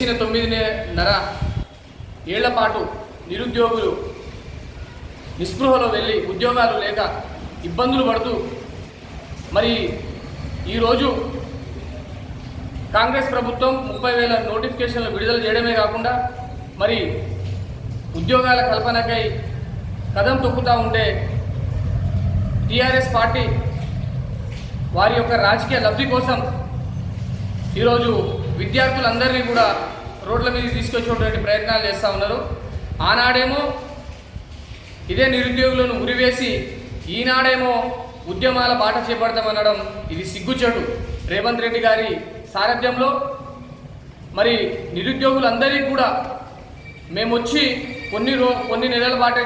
ఇచ్చిన తొమ్మిదిన్నర ఏళ్ళ పాటు నిరుద్యోగులు నిస్పృహలో వెళ్ళి ఉద్యోగాలు లేక ఇబ్బందులు పడుతూ మరి ఈరోజు కాంగ్రెస్ ప్రభుత్వం ముప్పై వేల నోటిఫికేషన్లు విడుదల చేయడమే కాకుండా మరి ఉద్యోగాల కల్పనకై కదం తొక్కుతూ ఉంటే టీఆర్ఎస్ పార్టీ వారి యొక్క రాజకీయ లబ్ధి కోసం ఈరోజు విద్యార్థులందరినీ కూడా రోడ్ల మీద తీసుకొచ్చేటువంటి ప్రయత్నాలు చేస్తూ ఉన్నారు. ఆనాడేమో ఇదే నిరుద్యోగులను ఉరివేసి ఈనాడేమో ఉద్యమాల బాట చేపడతామనడం ఇది సిగ్గుచెడు. రేవంత్ రెడ్డి గారి సారథ్యంలో మరి నిరుద్యోగులందరికీ కూడా మేము వచ్చి కొన్ని రో కొన్ని నెలల పాటే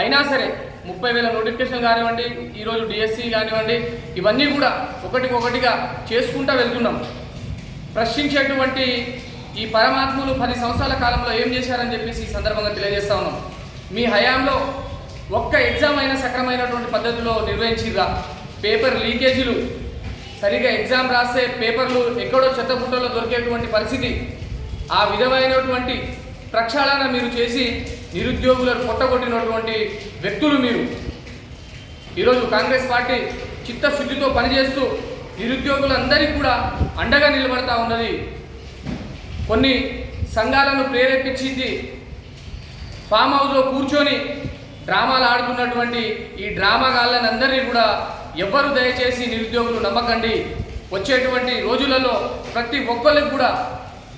అయినా సరే ముప్పై వేల నోటిఫికేషన్ కానివ్వండి ఈరోజు డిఎస్సి కానివ్వండి ఇవన్నీ కూడా ఒకటికొకటిగా చేసుకుంటూ వెళ్తున్నాం. ప్రశ్నించేటువంటి ఈ పరమాత్ములు పది సంవత్సరాల కాలంలో ఏం చేశారని చెప్పేసి ఈ సందర్భంగా తెలియజేస్తా ఉన్నాం. మీ హయాంలో ఒక్క ఎగ్జామ్ అయినా సక్రమైనటువంటి పద్ధతిలో నిర్వహించిరా పేపర్ లీకేజీలు సరిగా ఎగ్జామ్ రాసే పేపర్లు ఎక్కడో చెత్తపుట్టలో దొరికేటువంటి పరిస్థితి ఆ విధమైనటువంటి ప్రక్షాళన మీరు చేసి నిరుద్యోగులను కొట్టగొట్టినటువంటి వ్యక్తులు మీరు. ఈరోజు కాంగ్రెస్ పార్టీ చిత్తశుద్ధితో పనిచేస్తూ నిరుద్యోగులందరికీ కూడా అండగా నిలబడతా ఉన్నది. కొన్ని సంఘాలను ప్రేరేపించింది ఫామ్ హౌస్లో కూర్చొని డ్రామాలు ఆడుతున్నటువంటి ఈ డ్రామాగాళ్ళని అందరినీ కూడా ఎవ్వరు దయచేసి నిరుద్యోగులు నమ్మకండి. వచ్చేటువంటి రోజులలో ప్రతి ఒక్కరికి కూడా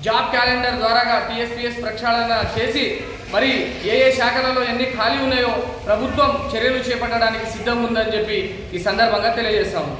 జాబ్ క్యాలెండర్ ద్వారాగా టీఎస్పీఎస్ ప్రక్షాళన చేసి మరి ఏ ఏ శాఖలలో ఎన్ని ఖాళీ ఉన్నాయో ప్రభుత్వం చర్యలు చేపట్టడానికి సిద్ధంగా ఉందని చెప్పి ఈ సందర్భంగా తెలియజేస్తాము.